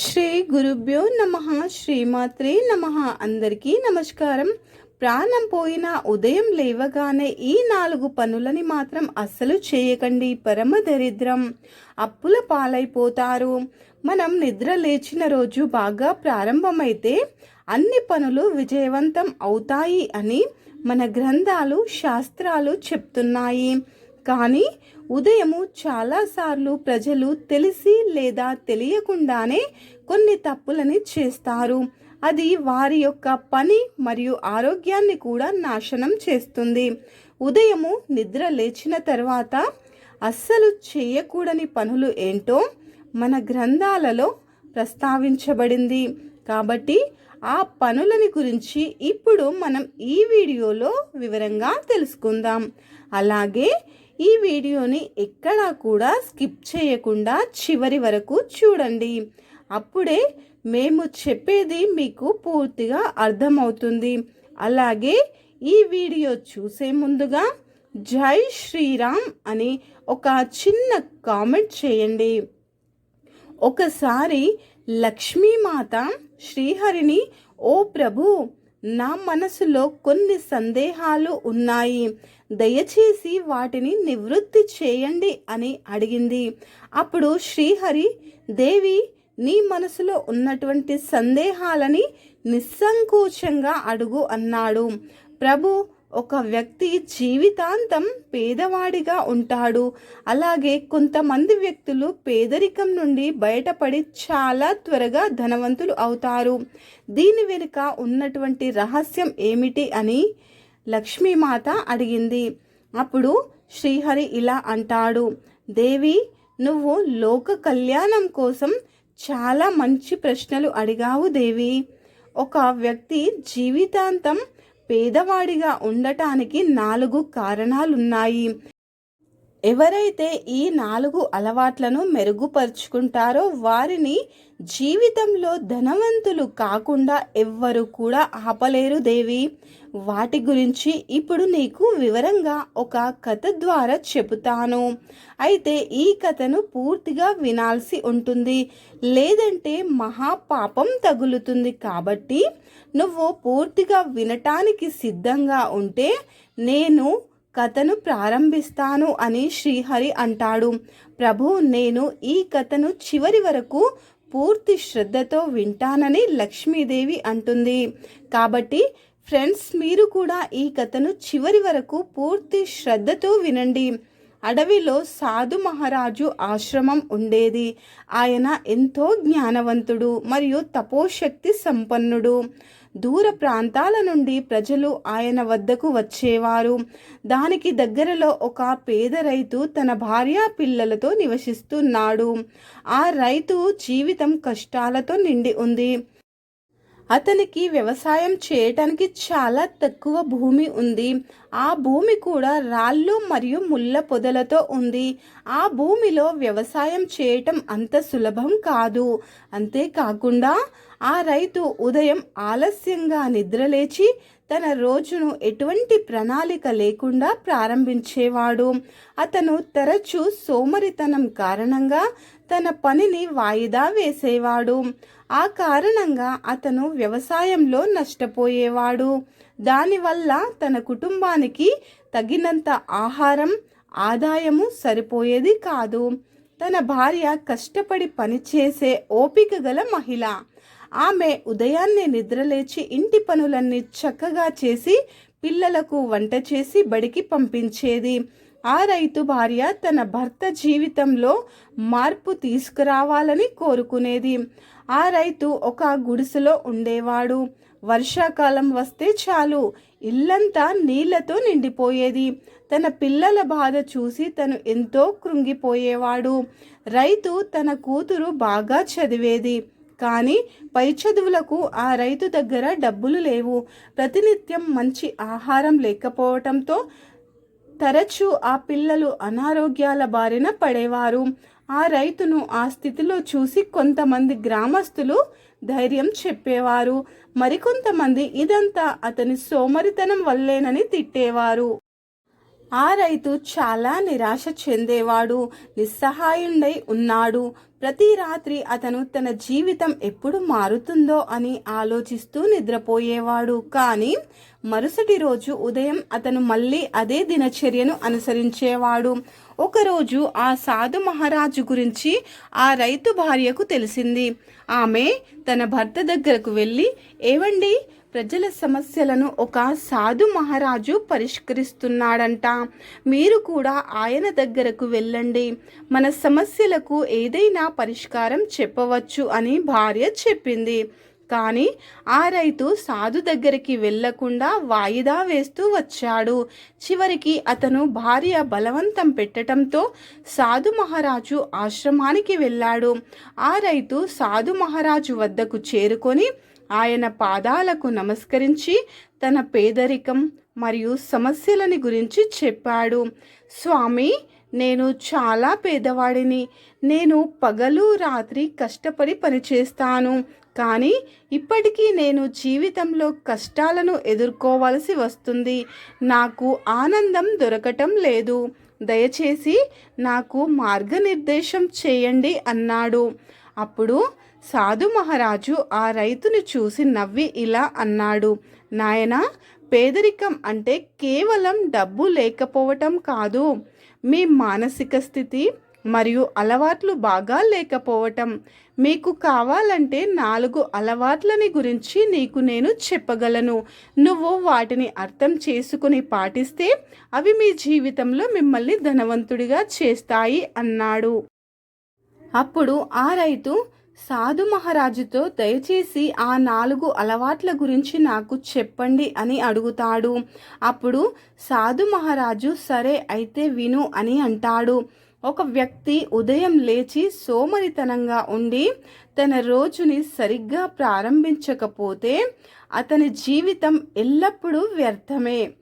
శ్రీ గురుభ్యో నమ శ్రీమాత్రే నమ. అందరికీ నమస్కారం. ప్రాణం పోయిన ఉదయం లేవగానే ఈ నాలుగు పనులని మాత్రం అస్సలు చేయకండి పరమ దరిద్రం. అప్పుల పాలైపోతారు. మనం నిద్ర లేచిన రోజు బాగా ప్రారంభమైతే అన్ని పనులు విజయవంతం అవుతాయి అని మన గ్రంథాలు శాస్త్రాలు చెప్తున్నాయి. కానీ ఉదయము చాలాసార్లు ప్రజలు తెలిసి లేదా తెలియకుండానే కొన్ని తప్పులని చేస్తారు. అది వారి యొక్క పని మరియు ఆరోగ్యాన్ని కూడా నాశనం చేస్తుంది. ఉదయము నిద్ర లేచిన తర్వాత అస్సలు చేయకూడని పనులు ఏంటో మన గ్రంథాలలో ప్రస్తావించబడింది. కాబట్టి ఆ పనులని గురించి ఇప్పుడు మనం ఈ వీడియోలో వివరంగా తెలుసుకుందాం. అలాగే ఈ వీడియోని ఎక్కడా కూడా స్కిప్ చేయకుండా చివరి వరకు చూడండి. అప్పుడే మేము చెప్పేది మీకు పూర్తిగా అర్థమవుతుంది. అలాగే ఈ వీడియో చూసే ముందుగా జై శ్రీరామ్ అని ఒక చిన్న కామెంట్ చేయండి. ఒకసారి లక్ష్మీమాత శ్రీహరిని ఓ ప్రభు నా మనసులో కొన్ని సందేహాలు ఉన్నాయి. దయచేసి వాటిని నివృత్తి చేయండి అని అడిగింది. అప్పుడు శ్రీహరి దేవి నీ మనసులో ఉన్నటువంటి సందేహాలని నిస్సంకోచంగా అడుగు అన్నాడు. ప్రభు ఒక వ్యక్తి జీవితాంతం పేదవాడిగా ఉంటాడు. అలాగే కొంతమంది వ్యక్తులు పేదరికం నుండి బయటపడి చాలా త్వరగా ధనవంతులు అవుతారు. దీని వెనుక ఉన్నటువంటి రహస్యం ఏమిటి అని లక్ష్మీమాత అడిగింది. అప్పుడు శ్రీహరి ఇలా అంటాడు దేవి నువ్వు లోక కళ్యాణం కోసం చాలా మంచి ప్రశ్నలు అడిగావు దేవి. ఒక వ్యక్తి జీవితాంతం పేదవాడిగా ఉండటానికి నాలుగు కారణాలున్నాయి. ఎవరైతే ఈ నాలుగు అలవాట్లను మెరుగుపరుచుకుంటారో వారిని జీవితంలో ధనవంతులు కాకుండా ఎవ్వరు కూడా ఆపలేరు దేవి. వాటి గురించి ఇప్పుడు నీకు వివరంగా ఒక కథ ద్వారా చెబుతాను. అయితే ఈ కథను పూర్తిగా వినాల్సి ఉంటుంది. లేదంటే మహాపాపం తగులుతుంది కాబట్టి నువ్వు పూర్తిగా వినటానికి సిద్ధంగా ఉంటే నేను కథను ప్రారంభిస్తాను అని శ్రీహరి అంటాడు. ప్రభు నేను ఈ కథను చివరి వరకు పూర్తి శ్రద్ధతో వింటానని లక్ష్మీదేవి అంటుంది. కాబట్టి ఫ్రెండ్స్ మీరు కూడా ఈ కథను చివరి వరకు పూర్తి శ్రద్ధతో వినండి. అడవిలో సాధు మహారాజు ఆశ్రమం ఉండేది. ఆయన ఎంతో జ్ఞానవంతుడు మరియు తపోశక్తి సంపన్నుడు. దూర ప్రాంతాల నుండి ప్రజలు ఆయన వద్దకు వచ్చేవారు. దానికి దగ్గరలో ఒక పేద రైతు తన భార్య పిల్లలతో నివసిస్తున్నాడు. ఆ రైతు జీవితం కష్టాలతో నిండి ఉంది. అతనికి వ్యవసాయం చేయటానికి చాలా తక్కువ భూమి ఉంది. ఆ భూమి కూడా రాళ్ళు మరియు ముళ్ళ పొదలతో ఉంది. ఆ భూమిలో వ్యవసాయం చేయటం అంత సులభం కాదు. అంతేకాకుండా ఆ రైతు ఉదయం ఆలస్యంగా నిద్రలేచి తన రోజును ఎటువంటి ప్రణాళిక లేకుండా ప్రారంభించేవాడు. అతను తరచూ సోమరితనం కారణంగా తన పనిని వాయిదా వేసేవాడు. ఆ కారణంగా అతను వ్యవసాయంలో నష్టపోయేవాడు. దానివల్ల తన కుటుంబానికి తగినంత ఆహారం ఆదాయము సరిపోయేది కాదు. తన భార్య కష్టపడి పనిచేసే ఓపిక గల మహిళ. ఆమె ఉదయాన్నే నిద్రలేచి ఇంటి పనులన్నీ చక్కగా చేసి పిల్లలకు వంట చేసి బడికి పంపించేది. ఆ రైతు భార్య తన భర్త జీవితంలో మార్పు తీసుకురావాలని కోరుకునేది. ఆ రైతు ఒక గుడిసెలో ఉండేవాడు. వర్షాకాలం వస్తే చాలు ఇల్లంతా నీళ్ళతో నిండిపోయేది. తన పిల్లల బాధ చూసి తను ఎంతో కృంగిపోయేవాడు. రైతు తన కూతురు బాగా చదివేది. కానీ పై చదువులకు ఆ రైతు దగ్గర డబ్బులు లేవు. ప్రతినిత్యం మంచి ఆహారం లేకపోవటంతో తరచూ ఆ పిల్లలు అనారోగ్యాల బారిన పడేవారు. ఆ రైతును ఆ స్థితిలో చూసి కొంతమంది గ్రామస్తులు ధైర్యం చెప్పేవారు. మరికొంతమంది ఇదంతా అతని సోమరితనం వల్లేనని తిట్టేవారు. ఆ రైతు చాలా నిరాశ చెందేవాడు నిస్సహాయుండై ఉన్నాడు. ప్రతి రాత్రి అతను తన జీవితం ఎప్పుడు మారుతుందో అని ఆలోచిస్తూ నిద్రపోయేవాడు. కానీ మరుసటి రోజు ఉదయం అతను మళ్ళీ అదే దినచర్యను అనుసరించేవాడు. ఒకరోజు ఆ సాధు మహారాజు గురించి ఆ రైతు భార్యకు తెలిసింది. ఆమె తన భర్త దగ్గరకు వెళ్ళి ఏవండి ప్రజల సమస్యలను ఒక సాధు మహారాజు పరిష్కరిస్తున్నాడంట. మీరు కూడా ఆయన దగ్గరకు వెళ్ళండి. మన సమస్యలకు ఏదైనా పరిష్కారం చెప్పవచ్చు అని భార్య చెప్పింది. కానీ ఆ రైతు సాధు దగ్గరికి వెళ్ళకుండా వాయిదా వేస్తూ వచ్చాడు. చివరికి అతను భార్య బలవంతం పెట్టడంతో సాధు మహారాజు ఆశ్రమానికి వెళ్ళాడు. ఆ రైతు సాధు మహారాజు వద్దకు చేరుకొని ఆయన పాదాలకు నమస్కరించి తన పేదరికం మరియు సమస్యలని గురించి చెప్పాడు. స్వామి నేను చాలా పేదవాడిని. నేను పగలు రాత్రి కష్టపడి పనిచేస్తాను. కానీ ఇప్పటికీ నేను జీవితంలో కష్టాలను ఎదుర్కోవాల్సి వస్తుంది. నాకు ఆనందం దొరకటం లేదు. దయచేసి నాకు మార్గనిర్దేశం చేయండి అన్నాడు. అప్పుడు సాధు మహారాజు ఆ రైతుని చూసి నవ్వి ఇలా అన్నాడు నాయన పేదరికం అంటే కేవలం డబ్బు లేకపోవటం కాదు. మీ మానసిక స్థితి మరియు అలవాట్లు బాగా లేకపోవటం. మీకు కావాలంటే నాలుగు అలవాట్లని గురించి నీకు నేను చెప్పగలను. నువ్వు వాటిని అర్థం చేసుకుని పాటిస్తే అవి మీ జీవితంలో మిమ్మల్ని ధనవంతుడిగా చేస్తాయి అన్నాడు. అప్పుడు ఆ రైతు సాధు మహారాజుతో దయచేసి ఆ నాలుగు అలవాట్ల గురించి నాకు చెప్పండి అని అడుగుతాడు. అప్పుడు సాధు మహారాజు సరే అయితే విను అని అంటాడు. ఒక వ్యక్తి ఉదయం లేచి సోమరితనంగా ఉండి తన రోజుని సరిగ్గా ప్రారంభించకపోతే అతని జీవితం ఎల్లప్పుడూ వ్యర్థమే.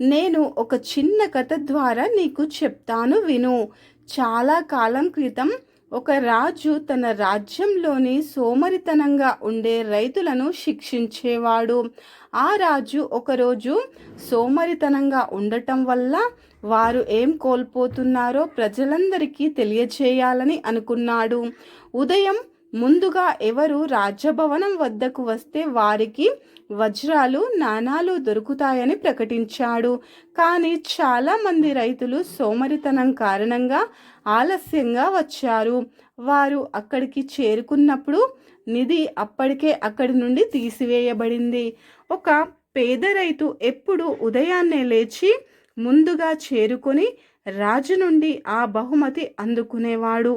నేను ఒక చిన్న కథ ద్వారా నీకు చెప్తాను విను. చాలా కాలం క్రితం ఒక రాజు తన రాజ్యంలోని సోమరితనంగా ఉండే రైతులను శిక్షించేవాడు. ఆ రాజు ఒకరోజు సోమరితనంగా ఉండటం వల్ల వారు ఏం కోల్పోతున్నారో ప్రజలందరికీ తెలియచేయాలని అనుకున్నాడు. ఉదయం ముందుగా ఎవరు రాజభవనం వద్దకు వస్తే వారికి వజ్రాలు నాణాలు దొరుకుతాయని ప్రకటించాడు. కానీ చాలామంది రైతులు సోమరితనం కారణంగా ఆలస్యంగా వచ్చారు. వారు అక్కడికి చేరుకున్నప్పుడు నిధి అప్పటికే అక్కడి నుండి తీసివేయబడింది. ఒక పేద రైతు ఎప్పుడు ఉదయాన్నే లేచి ముందుగా చేరుకొని రాజు నుండి ఆ బహుమతి అందుకునేవాడు.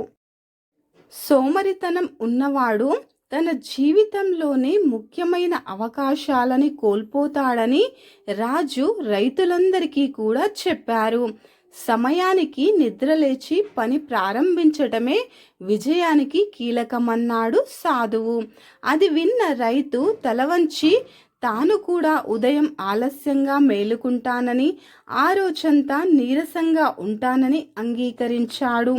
సోమరితనం ఉన్నవాడు తన జీవితంలోని ముఖ్యమైన అవకాశాలని కోల్పోతాడని రాజు రైతులందరికీ కూడా చెప్పారు. సమయానికి నిద్రలేచి పని ప్రారంభించటమే విజయానికి కీలకమన్నాడు సాధువు. అది విన్న రైతు తలవంచి తాను కూడా ఉదయం ఆలస్యంగా మేలుకుంటానని ఆ రోజంతా నీరసంగా ఉంటానని అంగీకరించాడు.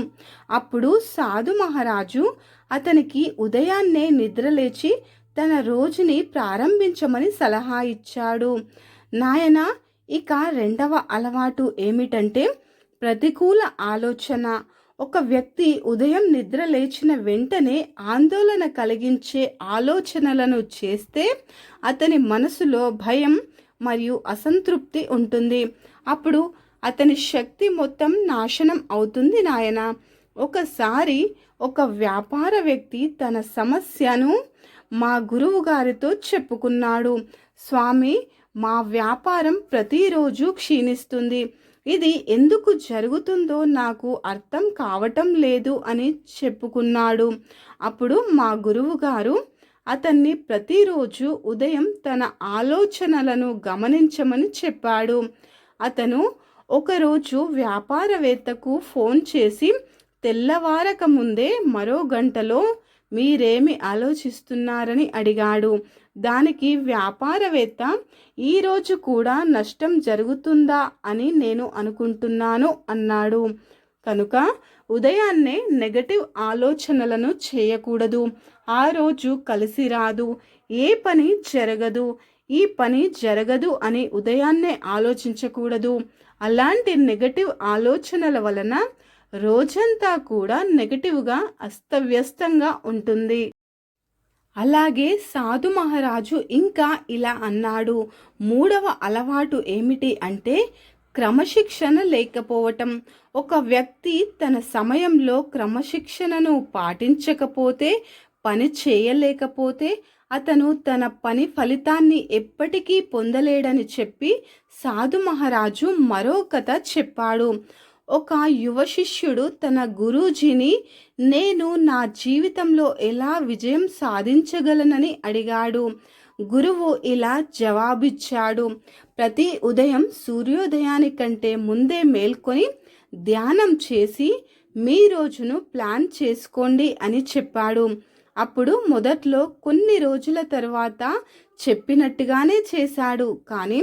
అప్పుడు సాధు మహారాజు అతనికి ఉదయాన్నే నిద్రలేచి తన రోజుని ప్రారంభించమని సలహా ఇచ్చాడు. నాయన ఇక రెండవ అలవాటు ఏమిటంటే ప్రతికూల ఆలోచన. ఒక వ్యక్తి ఉదయం నిద్ర లేచిన వెంటనే ఆందోళన కలిగించే ఆలోచనలను చేస్తే అతని మనసులో భయం మరియు అసంతృప్తి ఉంటుంది. అప్పుడు అతని శక్తి మొత్తం నాశనం అవుతుంది నాయన. ఒకసారి ఒక వ్యాపార వ్యక్తి తన సమస్యను మా గురువు గారితో చెప్పుకున్నాడు. స్వామి మా వ్యాపారం ప్రతిరోజు క్షీణిస్తుంది. ఇది ఎందుకు జరుగుతుందో నాకు అర్థం కావటం లేదు అని చెప్పుకున్నాడు. అప్పుడు మా గురువు గారు అతన్ని ప్రతిరోజు ఉదయం తన ఆలోచనలను గమనించమని చెప్పాడు. అతను ఒకరోజు వ్యాపారవేత్తకు ఫోన్ చేసి తెల్లవారక ముందే మరో గంటలో మీరేమి ఆలోచిస్తున్నారని అడిగాడు. దానికి వ్యాపారవేత్త ఈరోజు కూడా నష్టం జరుగుతుందా? అని నేను అనుకుంటున్నాను అన్నాడు. కనుక ఉదయాన్నే నెగటివ్ ఆలోచనలను చేయకూడదు. ఆ రోజు కలిసి రాదు. ఏ పని జరగదు. ఈ పని జరగదు అని ఉదయాన్నే ఆలోచించకూడదు. అలాంటి నెగటివ్ ఆలోచనల వలన రోజంతా కూడా నెగటివ్గా అస్తవ్యస్తంగా ఉంటుంది. అలాగే సాధు మహారాజు ఇంకా ఇలా అన్నాడు. మూడవ అలవాటు ఏమిటి అంటే క్రమశిక్షణ లేకపోవటం. ఒక వ్యక్తి తన సమయంలో క్రమశిక్షణను పాటించకపోతే పని చేయలేకపోతే అతను తన పని ఫలితాన్ని ఎప్పటికీ పొందలేడని చెప్పి సాధు మహారాజు మరో కథ చెప్పాడు. ఒక యువ శిష్యుడు తన గురూజీని నేను నా జీవితంలో ఎలా విజయం సాధించగలనని అడిగాడు. గురువు ఇలా జవాబిచ్చాడు. ప్రతి ఉదయం సూర్యోదయానికంటే ముందే మేల్కొని ధ్యానం చేసి మీ రోజును ప్లాన్ చేసుకోండి అని చెప్పాడు. అప్పుడు మొదట్లో కొన్ని రోజుల తర్వాత చెప్పినట్టుగానే చేశాడు. కానీ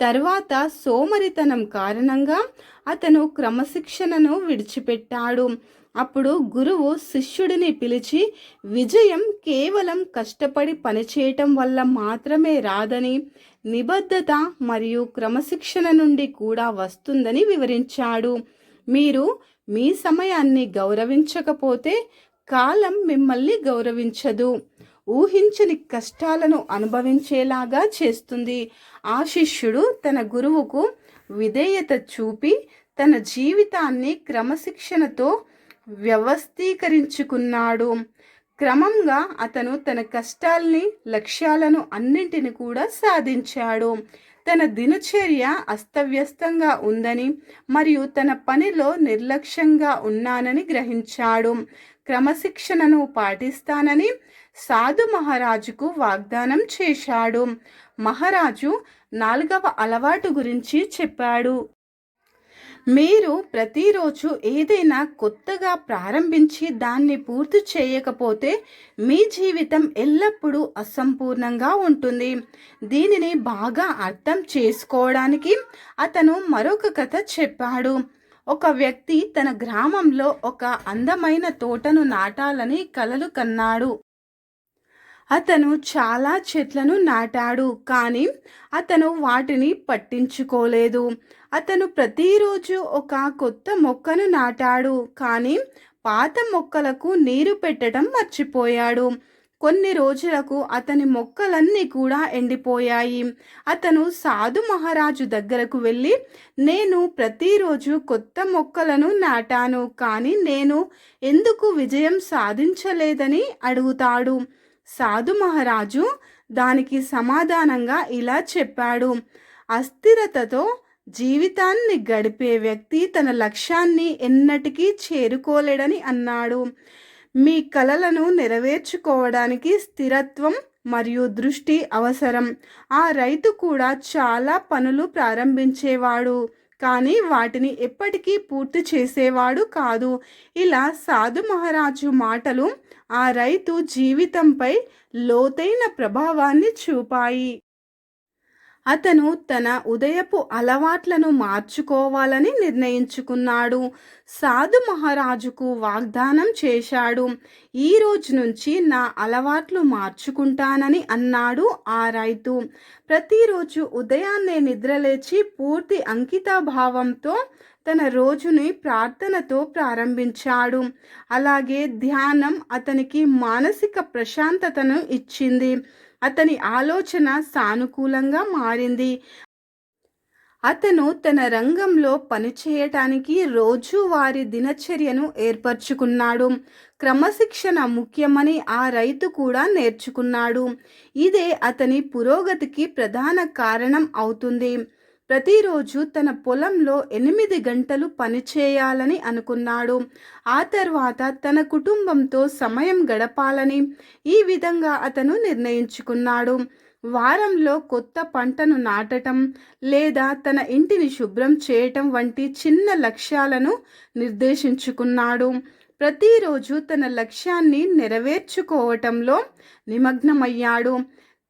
తర్వాత సోమరితనం కారణంగా అతను క్రమశిక్షణను విడిచిపెట్టాడు. అప్పుడు గురువు శిష్యుడిని పిలిచి విజయం కేవలం కష్టపడి పనిచేయటం వల్ల మాత్రమే రాదని నిబద్ధత మరియు క్రమశిక్షణ నుండి కూడా వస్తుందని వివరించాడు. మీరు మీ సమయాన్ని గౌరవించకపోతే కాలం మిమ్మల్ని గౌరవించదు. ఊహించని కష్టాలను అనుభవించేలాగా చేస్తుంది. ఆ శిష్యుడు తన గురువుకు విధేయత చూపి తన జీవితాన్ని క్రమశిక్షణతో వ్యవస్థీకరించుకున్నాడు. క్రమంగా అతను తన కష్టాల్ని లక్ష్యాలను అన్నింటిని కూడా సాధించాడు. తన దినచర్య అస్తవ్యస్తంగా ఉందని మరియు తన పనిలో నిర్లక్ష్యంగా ఉన్నానని గ్రహించాడు. క్రమశిక్షణను పాటిస్తానని సాధు మహారాజుకు వాగ్దానం చేశాడు. మహారాజు నాలుగవ అలవాటు గురించి చెప్పాడు. మీరు ప్రతిరోజు ఏదైనా కొత్తగా ప్రారంభించి దాన్ని పూర్తి చేయకపోతే మీ జీవితం ఎల్లప్పుడూ అసంపూర్ణంగా ఉంటుంది. దీనిని బాగా అర్థం చేసుకోవడానికి అతను మరొక కథ చెప్పాడు. ఒక వ్యక్తి తన గ్రామంలో ఒక అందమైన తోటను నాటాలని కలలు కన్నాడు. అతను చాలా చెట్లను నాటాడు కానీ అతను వాటిని పట్టించుకోలేదు. అతను ప్రతిరోజు ఒక కొత్త మొక్కను నాటాడు కానీ పాత మొక్కలకు నీరు పెట్టడం మర్చిపోయాడు. కొన్ని రోజులకు అతని మొక్కలన్నీ కూడా ఎండిపోయాయి. అతను సాధు మహారాజు దగ్గరకు వెళ్ళి నేను ప్రతిరోజు కొత్త మొక్కలను నాటాను కానీ నేను ఎందుకు విజయం సాధించలేదని అడుగుతాడు. సాధు మహారాజు దానికి సమాధానంగా ఇలా చెప్పాడు. అస్థిరతతో జీవితాన్ని గడిపే వ్యక్తి తన లక్ష్యాన్ని ఎన్నటికీ చేరుకోలేడని అన్నాడు. మీ కలలను నెరవేర్చుకోవడానికి స్థిరత్వం మరియు దృష్టి అవసరం. ఆ రైతు కూడా చాలా పనులు ప్రారంభించేవాడు. కానీ వాటిని ఎప్పటికీ పూర్తి చేసేవాడు కాదు. ఇలా సాధు మహారాజు మాటలు ఆ రైతు జీవితంపై లోతైన ప్రభావాన్ని చూపాయి. అతను తన ఉదయపు అలవాట్లను మార్చుకోవాలని నిర్ణయించుకున్నాడు. సాధు మహారాజుకు వాగ్దానం చేశాడు. ఈ రోజు నుంచి నా అలవాట్లు మార్చుకుంటానని అన్నాడు ఆ రైతు. ప్రతిరోజు ఉదయాన్నే నిద్రలేచి పూర్తి అంకితాభావంతో తన రోజుని ప్రార్థనతో ప్రారంభించాడు. అలాగే ధ్యానం అతనికి మానసిక ప్రశాంతతను ఇచ్చింది. అతని ఆలోచన సానుకూలంగా మారింది. అతను తన రంగంలో పనిచేయటానికి రోజువారి దినచర్యను ఏర్పరచుకున్నాడు. క్రమశిక్షణ ముఖ్యమని ఆ రైతు కూడా నేర్చుకున్నాడు. ఇదే అతని పురోగతికి ప్రధాన కారణం అవుతుంది. ప్రతిరోజు తన పొలంలో ఎనిమిది గంటలు పనిచేయాలని అనుకున్నాడు. ఆ తర్వాత తన కుటుంబంతో సమయం గడపాలని ఈ విధంగా అతను నిర్ణయించుకున్నాడు. వారంలో కొత్త పంటను నాటటం లేదా తన ఇంటిని శుభ్రం చేయటం వంటి చిన్న లక్ష్యాలను నిర్దేశించుకున్నాడు. ప్రతిరోజు తన లక్ష్యాన్ని నెరవేర్చుకోవటంలో నిమగ్నమయ్యాడు.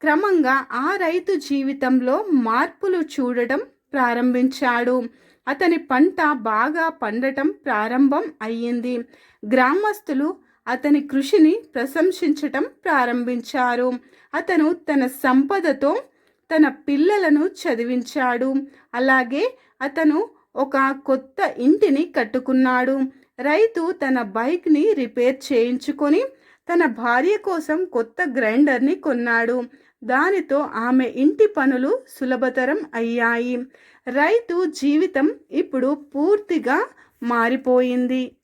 క్రమంగా ఆ రైతు జీవితంలో మార్పులు చూడటం ప్రారంభించాడు. అతని పంట బాగా పండటం ప్రారంభం అయ్యింది. గ్రామస్తులు అతని కృషిని ప్రశంసించటం ప్రారంభించారు. అతను తన సంపదతో తన పిల్లలను చదివించాడు. అలాగే అతను ఒక కొత్త ఇంటిని కట్టుకున్నాడు. రైతు తన బైక్ని రిపేర్ చేయించుకొని తన భార్య కోసం కొత్త గ్రైండర్ని కొన్నాడు. దానితో ఆమె ఇంటి పనులు సులభతరం అయ్యాయి. రైతు జీవితం ఇప్పుడు పూర్తిగా మారిపోయింది.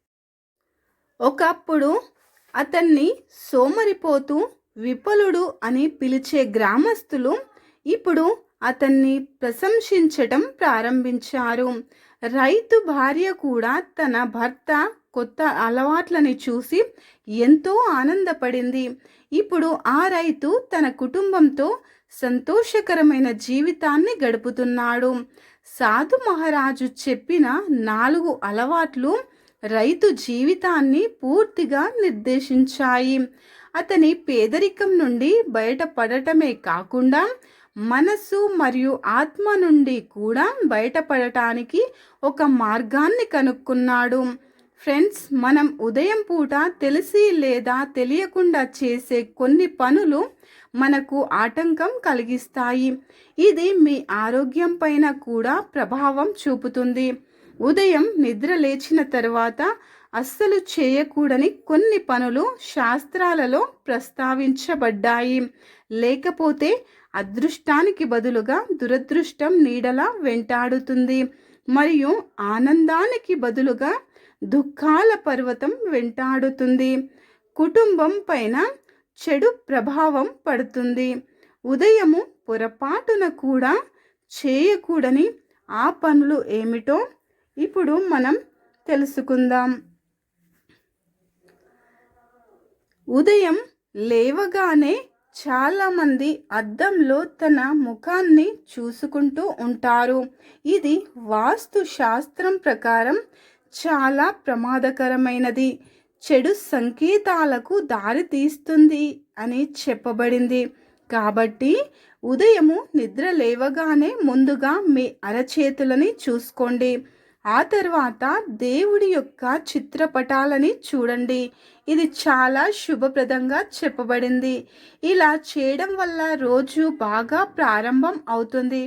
ఒకప్పుడు అతన్ని సోమరిపోతూ విపలుడు అని పిలిచే గ్రామస్తులు ఇప్పుడు అతన్ని ప్రశంసించటం ప్రారంభించారు. రైతు భార్య కూడా తన భర్త కొత్త అలవాట్లని చూసి ఎంతో ఆనందపడింది. ఇప్పుడు ఆ రైతు తన కుటుంబంతో సంతోషకరమైన జీవితాన్ని గడుపుతున్నాడు. సాధు మహారాజు చెప్పిన నాలుగు అలవాట్లు రైతు జీవితాన్ని పూర్తిగా నిర్దేశించాయి. అతని పేదరికం నుండి బయటపడటమే కాకుండా మనస్సు మరియు ఆత్మ నుండి కూడా బయటపడటానికి ఒక మార్గాన్ని కనుక్కున్నాడు. ఫ్రెండ్స్ మనం ఉదయం పూట తెలిసి లేదా తెలియకుండా చేసే కొన్ని పనులు మనకు ఆటంకం కలిగిస్తాయి. ఇది మీ ఆరోగ్యం పైన కూడా ప్రభావం చూపుతుంది. ఉదయం నిద్ర లేచిన తర్వాత అస్సలు చేయకూడని కొన్ని పనులు శాస్త్రాలలో ప్రస్తావించబడ్డాయి. లేకపోతే అదృష్టానికి బదులుగా దురదృష్టం నీడలా వెంటాడుతుంది. మరియు ఆనందానికి బదులుగా దుఃఖాల పర్వతం వెంటాడుతుంది. కుటుంబం పైన చెడు ప్రభావం పడుతుంది. ఉదయము పొరపాటున కూడా చేయకూడని ఆ పనులు ఏమిటో ఇప్పుడు మనం తెలుసుకుందాం. ఉదయం లేవగానే చాలామంది అద్దంలో తన ముఖాన్ని చూసుకుంటూ ఉంటారు. ఇది వాస్తు శాస్త్రం ప్రకారం చాలా ప్రమాదకరమైనది. చెడు సంకేతాలకు దారితీస్తుంది అని చెప్పబడింది. కాబట్టి ఉదయము నిద్ర లేవగానే ముందుగా మీ అరచేతులని చూసుకోండి. ఆ తర్వాత దేవుడి యొక్క చిత్రపటాలని చూడండి. ఇది చాలా శుభప్రదంగా చెప్పబడింది. ఇలా చేయడం వల్ల రోజు బాగా ప్రారంభం అవుతుంది.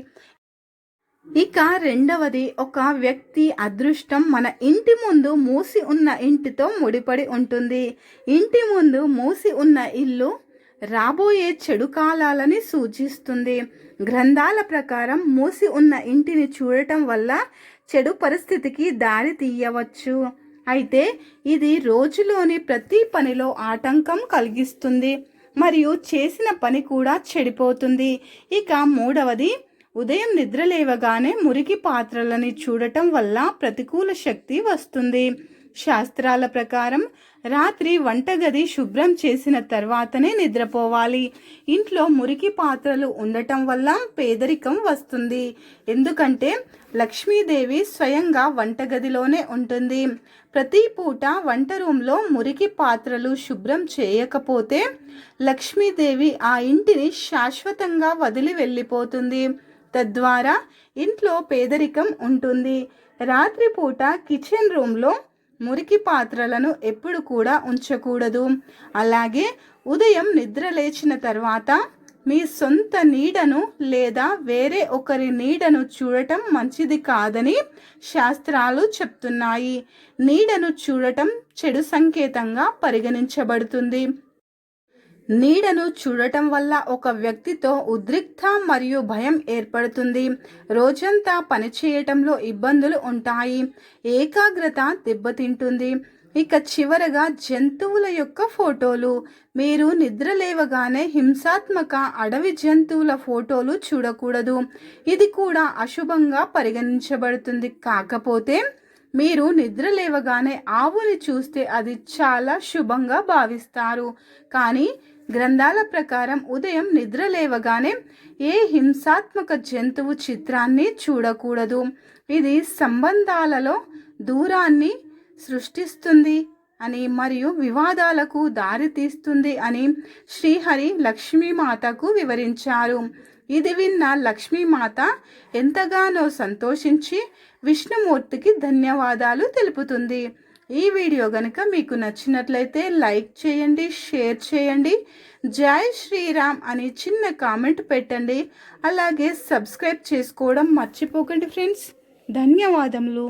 ఇక రెండవది ఒక వ్యక్తి అదృష్టం మన ఇంటి ముందు మూసి ఉన్న ఇంటితో ముడిపడి ఉంటుంది. ఇంటి ముందు మూసి ఉన్న ఇల్లు రాబోయే చెడు కాలాలని సూచిస్తుంది. గ్రంథాల ప్రకారం మూసి ఉన్న ఇంటిని చూడటం వల్ల చెడు పరిస్థితికి దారి తీయవచ్చు. అయితే ఇది రోజులోని ప్రతి పనిలో ఆటంకం కలిగిస్తుంది. మరియు చేసిన పని కూడా చెడిపోతుంది. ఇక మూడవది ఉదయం నిద్రలేవగానే మురికి పాత్రలని చూడటం వల్ల ప్రతికూల శక్తి వస్తుంది. శాస్త్రాల ప్రకారం రాత్రి వంటగది శుభ్రం చేసిన తర్వాతనే నిద్రపోవాలి. ఇంట్లో మురికి పాత్రలు ఉండటం వల్ల పేదరికం వస్తుంది. ఎందుకంటే లక్ష్మీదేవి స్వయంగా వంటగదిలోనే ఉంటుంది. ప్రతి పూట వంట రూమ్లో మురికి పాత్రలు శుభ్రం చేయకపోతే లక్ష్మీదేవి ఆ ఇంటిని శాశ్వతంగా వదిలి వెళ్ళిపోతుంది. తద్వారా ఇంట్లో పేదరికం ఉంటుంది. రాత్రిపూట కిచెన్ రూమ్లో మురికి పాత్రలను ఎప్పుడు కూడా ఉంచకూడదు. అలాగే ఉదయం నిద్ర లేచిన తర్వాత మీ సొంత నీడను లేదా వేరే ఒకరి నీడను చూడటం మంచిది కాదని శాస్త్రాలు చెప్తున్నాయి. నీడను చూడటం చెడు సంకేతంగా పరిగణించబడుతుంది. నీడను చూడటం వల్ల ఒక వ్యక్తితో ఉద్రిక్త మరియు భయం ఏర్పడుతుంది. రోజంతా పనిచేయటంలో ఇబ్బందులు ఉంటాయి. ఏకాగ్రత దెబ్బతింటుంది. ఇక చివరగా జంతువుల యొక్క ఫోటోలు. మీరు నిద్ర లేవగానే హింసాత్మక అడవి జంతువుల ఫోటోలు చూడకూడదు. ఇది కూడా అశుభంగా పరిగణించబడుతుంది. కాకపోతే మీరు నిద్ర లేవగానే ఆవుని చూస్తే అది చాలా శుభంగా భావిస్తారు. కానీ గ్రంథాల ప్రకారం ఉదయం నిద్ర లేవగానే ఏ హింసాత్మక జంతువు చిత్రాన్ని చూడకూడదు. ఇది సంబంధాలలో దూరాన్ని సృష్టిస్తుంది అని మరియు వివాదాలకు దారితీస్తుంది అని శ్రీహరి లక్ష్మీమాతకు వివరించారు. ఇది విన్న లక్ష్మీమాత ఎంతగానో సంతోషించి విష్ణుమూర్తికి ధన్యవాదాలు తెలుపుతుంది. ఈ వీడియో కనుక మీకు నచ్చినట్లయితే లైక్ చేయండి షేర్ చేయండి. జై శ్రీరామ్ అని చిన్న కామెంట్ పెట్టండి. అలాగే సబ్స్క్రైబ్ చేసుకోవడం మర్చిపోకండి ఫ్రెండ్స్. ధన్యవాదములు.